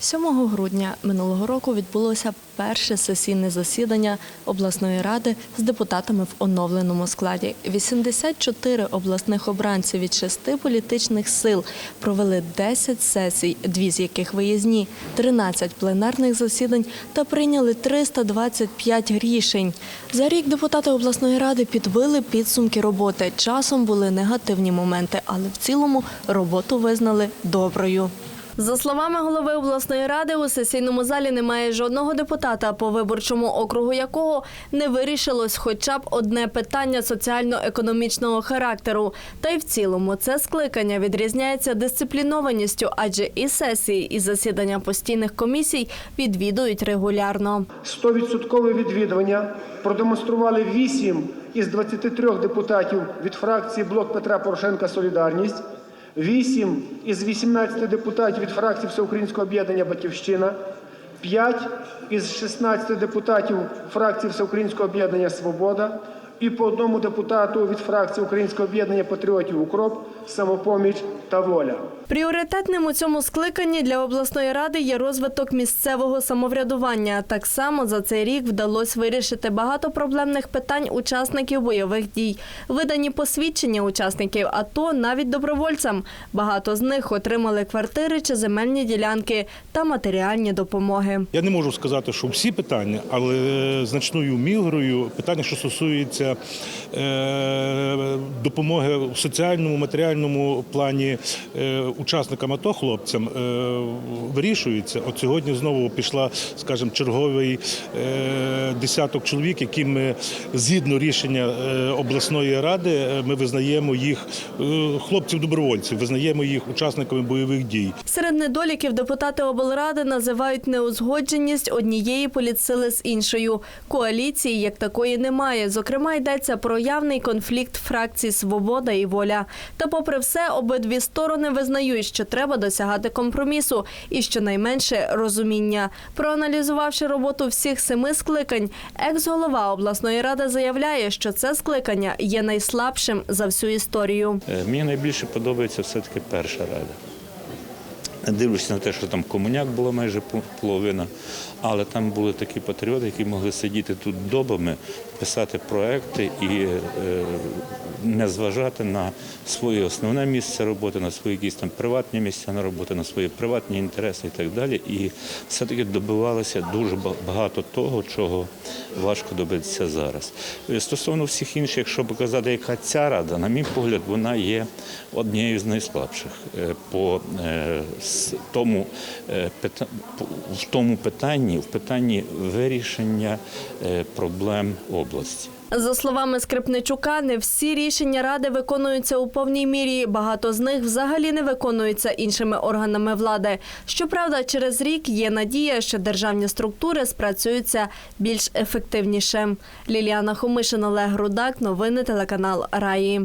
7 грудня минулого року відбулося перше сесійне засідання обласної ради з депутатами в оновленому складі. 84 обласних обранці від шести політичних сил провели 10 сесій, дві з яких виїзні, 13 пленарних засідань та прийняли 325 рішень. За рік депутати обласної ради підбили підсумки роботи. Часом були негативні моменти, але в цілому роботу визнали доброю. За словами голови обласної ради, у сесійному залі немає жодного депутата, по виборчому округу якого не вирішилось хоча б одне питання соціально-економічного характеру. Та й в цілому це скликання відрізняється дисциплінованістю, адже і сесії, і засідання постійних комісій відвідують регулярно. 100% відвідування продемонстрували 8 із 23 депутатів від фракції Блок Петра Порошенка Солідарність, 8 із 18 депутатів від фракції Всеукраїнського об'єднання Батьківщина, 5 із 16 депутатів фракції Всеукраїнського об'єднання Свобода і по одному депутату від фракції Українського об'єднання патріотів Укроп, Самопоміч та Воля. Пріоритетним у цьому скликанні для обласної ради є розвиток місцевого самоврядування. Так само за цей рік вдалося вирішити багато проблемних питань учасників бойових дій. Видані посвідчення учасників АТО навіть добровольцям. Багато з них отримали квартири чи земельні ділянки та матеріальні допомоги. Я не можу сказати, що всі питання, але значною мірою питання, що стосується е, допомоги в соціальному, матеріальному плані е, учасникам АТО хлопцям е, вирішується. От сьогодні знову пішла, скажімо, черговий десяток чоловік, які ми згідно рішення обласної ради, ми визнаємо їх хлопців-добровольців, визнаємо їх учасниками бойових дій. Серед недоліків депутати облради називають неузгодженість однієї політсили з іншою. Коаліції як такої немає. Зокрема, йдеться про явний конфлікт фракцій Свобода і воля. Та, попри все, обидві сторони визнають, що треба досягати компромісу і щонайменше розуміння. Проаналізувавши роботу всіх семи скликань, екс-голова обласної ради заявляє, що це скликання є найслабшим за всю історію. Е, Мені найбільше подобається все-таки перша рада. Дивлюся на те, що там комуняк було майже половина, але там були такі патріоти, які могли сидіти тут добами, писати проекти і е, не зважати на своє основне місце роботи, на свої якісь там приватні місця на роботи, на свої приватні інтереси і так далі. І все-таки добивалися дуже багато того, чого важко добитися зараз. Е, Стосовно всіх інших, якщо показати, яка ця рада, на мій погляд, вона є однією з найслабших е, по е, тому е, в тому питанні, в питанні вирішення е, проблем області. За словами Скрипничука, не всі рішення ради виконуються у повній мірі. Багато з них взагалі не виконуються іншими органами влади. Щоправда, через рік є надія, що державні структури спрацюються більш ефективніше. Ліліана Хомишин, Олег Рудак, новини телеканал Раї.